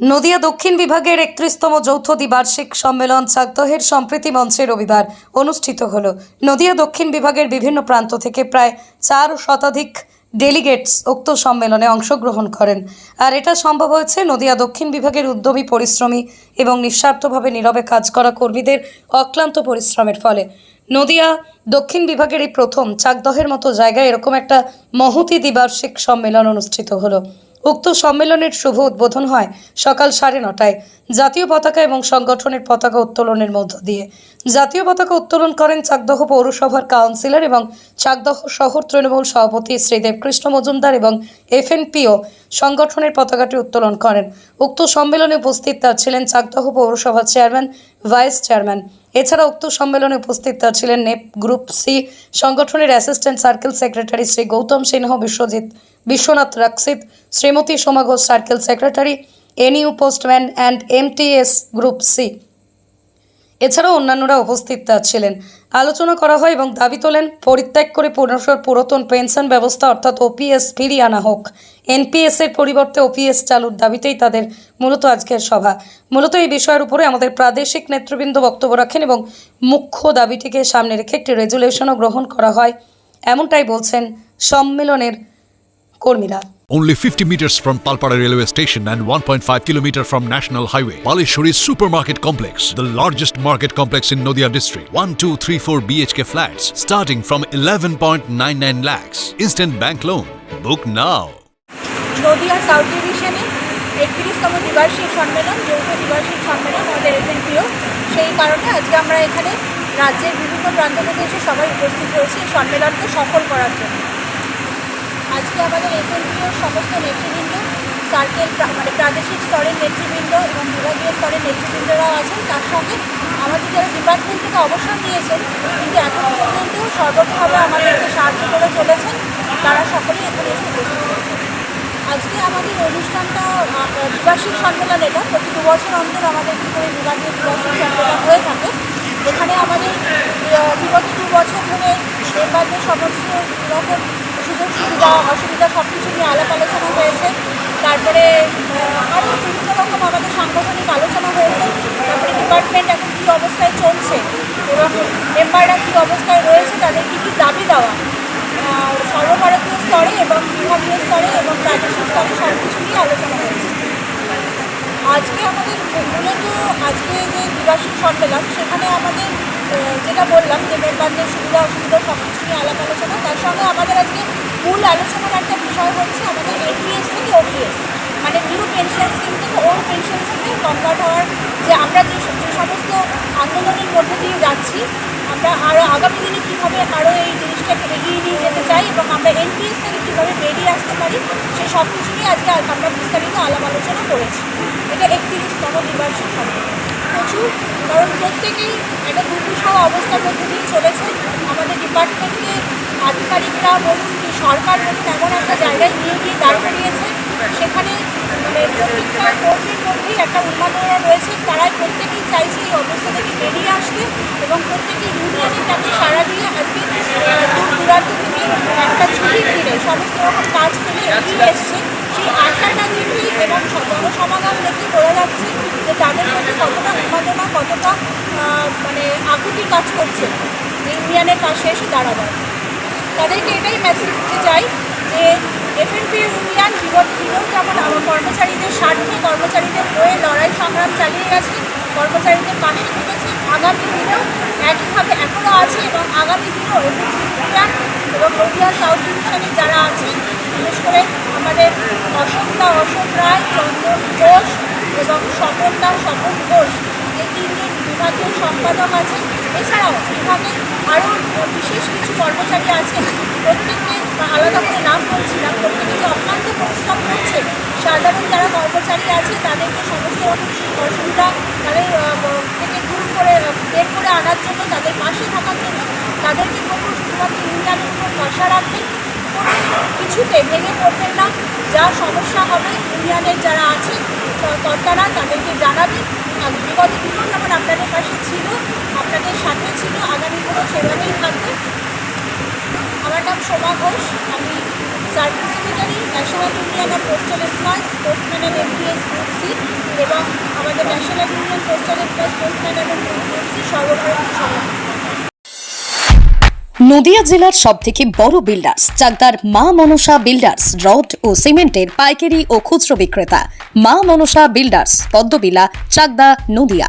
নদিয়া দক্ষিণ বিভাগের একত্রিশতম যৌথ দ্বিবার্ষিক সম্মেলন চাকদহের সম্প্রীতি মঞ্চে রবিবার অনুষ্ঠিত হল। নদিয়া দক্ষিণ বিভাগের বিভিন্ন প্রান্ত থেকে প্রায় চার শতাধিক ডেলিগেটস উক্ত সম্মেলনে অংশগ্রহণ করেন। আর এটা সম্ভব হয়েছে নদিয়া দক্ষিণ বিভাগের উদ্যমী পরিশ্রমী এবং নিঃস্বার্থভাবে নীরবে কাজ করা কর্মীদের অক্লান্ত পরিশ্রমের ফলে। নদিয়া দক্ষিণ বিভাগের এই প্রথম চাকদহের মতো জায়গায় এরকম একটা মহতি দ্বিবার্ষিক সম্মেলন অনুষ্ঠিত হলো। উক্ত সম্মেলনের শুভ উদ্বোধন হয় সকাল সাড়ে নটায়। জাতীয় পতাকা এবং সংগঠনের পতাকা উত্তোলনের মধ্য দিয়ে। জাতীয় পতাকা উত্তোলন করেন চাকদহ পৌরসভার কাউন্সিলর এবং চাকদহ শহর তৃণমূল সভাপতি শ্রী দেবকৃষ্ণ মজুমদার এবং এফএনপিও সংগঠনের পতাকাটি উত্তোলন করেন। উক্ত সম্মেলনে উপস্থিত ছিলেন চাকদহ পৌরসভার চেয়ারম্যান, ভাইস চেয়ারম্যান। এছাড়া উক্ত সম্মেলনে উপস্থিত ছিলেন নেপ গ্রুপ সি সংগঠনের assistant circle secretary Shri Goutam Singha Biswajit Biswanath Rakshit, Shrimati Soma Ghosh circle secretary NU postman and MTS group C. এছাড়াও অন্যান্যরা উপস্থিত ছিলেন। আলোচনা করা হয় এবং দাবি তোলেন, পরিত্যাগ করে পুনর্বর পুরাতন পেনশন ব্যবস্থা অর্থাৎ ওপিএস ফিরিয়ে আনা হোক। এনপিএস এর পরিবর্তে ওপিএস চালুর দাবিতেই তাদের মূলত আজকের সভা। মূলত এই বিষয়ের উপরে আমাদের প্রাদেশিক নেতৃবৃন্দ বক্তব্য রাখেন এবং মুখ্য দাবিটিকে সামনে রেখে একটি রেজুলেশনও গ্রহণ করা হয়। এমনটাই বলছেন সম্মেলনের কর্মীরা Only 50 meters from Palpara railway station and 1.5 kilometer from National Highway. Palishuri Supermarket Complex, the largest market complex in Noida district. 1, 2, 3, 4 BHK flats starting from 11.99 lakhs. Instant bank loan. Book now. Nadia south ডিভিশনে একত্রিশতম দ্বিবার্ষিক সম্মেলন যৌথ দ্বিবার্ষিক সম্মেলন আমাদের এসএনপিও সেই কারণে আজকে আমরা এখানে রাজ্যের বিভিন্ন প্রান্ত থেকে এসে সবাই উপস্থিত হয়েছি এই সম্মেলনকে সফল করার জন্য আজকে আমাদের এসএনপিওর সমস্ত নেতৃবৃন্দ সার্কেল মানে প্রাদেশিক স্তরের নেতৃবৃন্দ এবং বিভাগীয় স্তরের নেতৃবৃন্দরাও আছেন। তার সঙ্গে আমাদের যারা ডিপার্টমেন্ট থেকে অবসর নিয়েছেন, কিন্তু এখন পর্যন্ত সর্বতভাবে আমাদেরকে সাহায্য করে চলেছেন, তারা সকলেই এখানে এসে উপস্থিত আজকে আমাদের অনুষ্ঠানটা দ্বিবার্ষিক সম্মেলন এটা। প্রতি দু বছর অন্তর আমাদের এই বিভাগীয় দ্বিবার্ষিক সম্মেলন হয়ে থাকে। এখানে আমাদের বিগত দু বছর ধরে মেম্বারদের সমস্ত রকম সুযোগ সুবিধা, অসুবিধা সব কিছু নিয়ে আলাপ আলোচনা হয়েছে। তারপরে আরও বিভিন্ন রকম আমাদের সাংগঠনিক আলোচনা হয়েছে। তারপরে ডিপার্টমেন্ট এখন কী অবস্থায় চলছে এবং মেম্বাররা কী অবস্থায় রয়েছে, তাদের কী কী দাবি দেওয়া? সর্বভারতীয় স্তরে এবং বিভাগীয় স্তরে এবং প্রাদেশিক স্তরে সব কিছু নিয়ে আলোচনা হয়েছে। আজকে আমাদের মূলত আজকে যে দ্বিবার্ষিক সম্মেলন, সেখানে আমাদের যেটা বললাম যে মেম্বারদের সুবিধা, অসুবিধা সব কিছু নিয়ে আলাপ আলোচনা, তার সঙ্গে আমাদের আজকে মূল আলোচনার একটা বিষয় হচ্ছে আমাদের এনপিএস থেকে ওপিএস মানে নিউ পেনশন স্কিম থেকে ওল্ড পেনশন স্কিমে কনভার্ট হওয়ার যে আমরা যে সমস্ত আন্দোলনের মধ্যে দিয়ে যাচ্ছি, আমরা আরও আগামী দিনে কীভাবে আরও এই জিনিসটাকে এগিয়ে নিয়ে যেতে চাই এবং আমরা এনপিএস থেকে কীভাবে বেরিয়ে আসতে পারি, সে সব কিছু নিয়ে আজকে আমরা বিস্তারিত আলাপ আলোচনা করেছি। এটা একত্রিশতম দ্বিবার্ষিক সম্মেলন প্রচুর, কারণ প্রত্যেকেই একটা দুর্বিষহ অবস্থার মধ্যে দিয়ে চলেছে। আমাদের ডিপার্টমেন্টকে আধিকারিকরা বলুন সরকার বলুন এমন একটা জায়গায় নিয়ে গিয়ে দাঁড় করিয়েছে। সেখানে মানে প্রত্যেকটা কর্মীর মধ্যেই একটা উন্মাদনা রয়েছে। তারাই প্রত্যেকেই চাইছে এই অবস্থা থেকে বেরিয়ে আসতে এবং প্রত্যেকেই ইউনিয়নের কাছে সারা দিয়ে আজকে দূর দূরান্ত থেকে একটা ছুটির দিনে সমস্ত রকম কাজ ফেলে এগিয়ে এসছে। সেই আশাটা দেখেই এবং জনসমাগম দেখেই বোঝা যাচ্ছে যে তাদের মধ্যে কতটা উন্মাদনা, কতটা মানে আকুতি কাজ করছে। যে ইউনিয়নের পাশে এসে দাঁড়াবার। তাদেরকে এটাই মেসেজ দিতে চাই যে এফএনপি ইউনিয়ন বিগত দিনেও যেমন আমার কর্মচারীদের স্বার্থে কর্মচারীদের হয়ে লড়াই সংগ্রাম চালিয়ে গেছে, কর্মচারীদের পাশে থেকেছে। আগামী দিনেও একইভাবে এখনও আছে এবং আগামী দিনেও এফএনপি ইউনিয়ন এবং নদিয়া সাউথ ডিভিশনে যারা আছে, বিশেষ করে আমাদের অশোকদা অশোক রায় চন্দন ঘোষ এবং স্বপনদা, স্বপন ঘোষ, এই তিনজন বিভাগীয় সম্পাদক আছেন। এছাড়াও বিভাগে আরও বিশেষ কিছু কর্মচারী আছেন প্রত্যেককে আলাদা করে নাম বলছিলাম প্রত্যেকে যে অক্লান্ত পরিশ্রম করছে, সাধারণ যারা কর্মচারী আছে, তাদেরকে সমস্ত রকম অসুবিধা তাদের থেকে দূর করে বের করে আনার জন্য, তাদের পাশে থাকার জন্য তাদেরকে বলব শুধুমাত্র ইউনিয়নের উপর ভরসা রাখবেন কোনো কিছুতে ভেঙে পড়বেন না। যা সমস্যা হবে ইউনিয়নের যারা আছে কর্তারা তাদেরকে জানাবেন বিগত দিনেও যেমন আপনাদের পাশে ছিল আপনাদের সাথে ছিল, আগামী দিনেও সেভাবেই থাকবে। আমার নাম সোমা ঘোষ, আমি service secretary national union postal employees postman and MPS group C এবং আমাদের national union postal employees postman এবং এনপিএফসি সর্বভারতীয় সংগঠন নদিয়া জেলার সব থেকে বড় বিল্ডার্স চাকদার মা মনসা বিল্ডার্স রড ও সিমেন্টের পাইকারি ও খুচরো বিক্রেতা। মা মনসা বিল্ডার্স পদ্মবিলা, চাকদা, নদিয়া।